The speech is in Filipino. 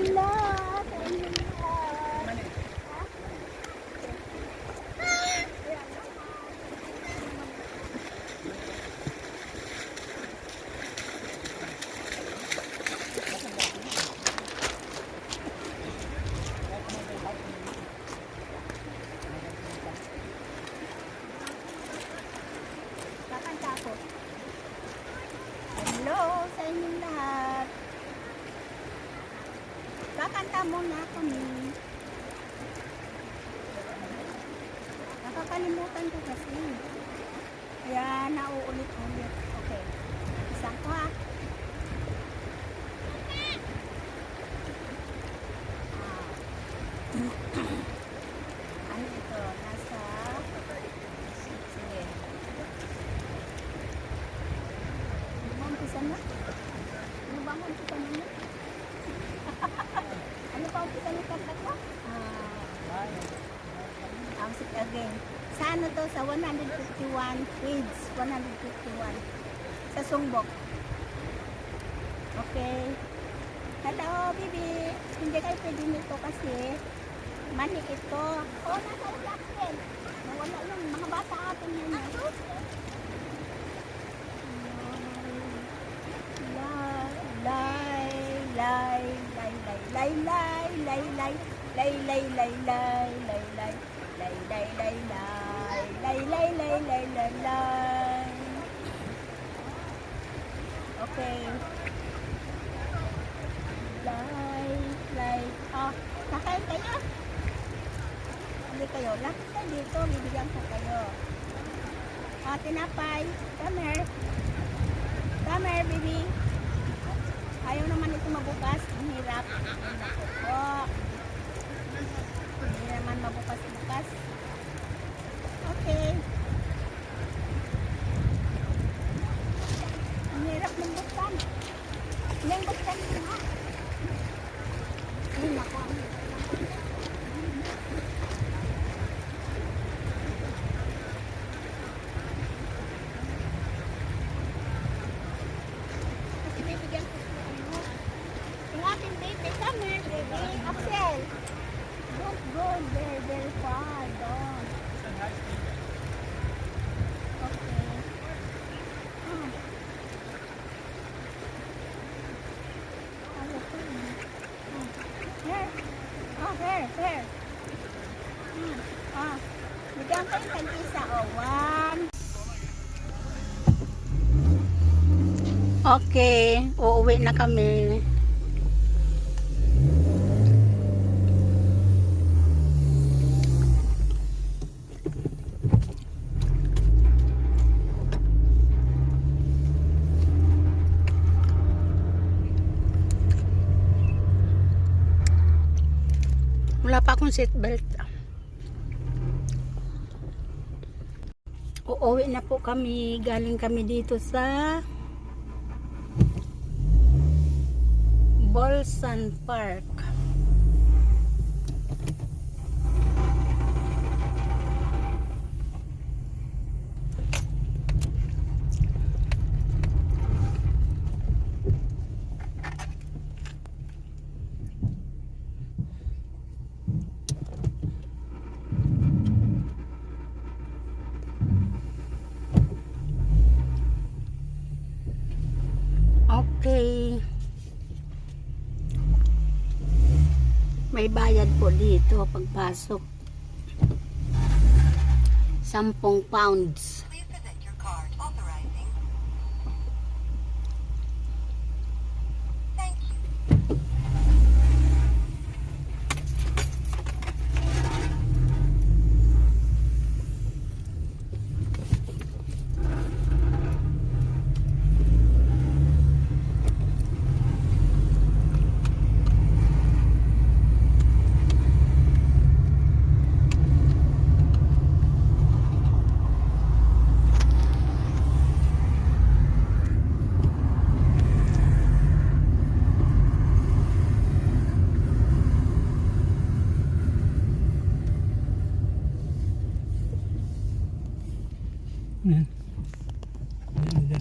Hello sa inyong lahat. Kakanta muna kami. Nakakalimutan ko kasi. Kaya nauulit-ulit. Okay. Isang ko ha. Ano ito? Nasa... Sige. Ano ba umpisa na? Ano ba ang umpisa na Again. Sa ano to? Sa 151 page. 151. Sa Sungbok. Okay. Hello, baby. Hindi kayo pwede nito kasi mani ito. Oh, nasa ulat Nawala yun. Mga bata atin yun. eh. Lay, lay, lay, lay, lay, lay, lay, lay, lay, lay, lay, lay, lay, lay, lay, lay, lay, lay, lay, lay, lay, lay. Okay. Lay, lay. Oh, nakain kayo? Hindi kayo. Lapit ka dito. Bibigyan ko kayo. Oh, tinapay. Come here. Come here, baby. Ayaw naman ito mabukas. Ang hirap. Okay. Here, here. Hmm. Ah. Bigyan ko yung tag-isa. Oh, one. Okay, uuwi na kami. Wala pa akong seatbelt. Uuwi na po kami. Galing kami dito sa Bolsan Park. Okay. May bayad po dito pagpasok. Sampung pounds. 嗯，对对对。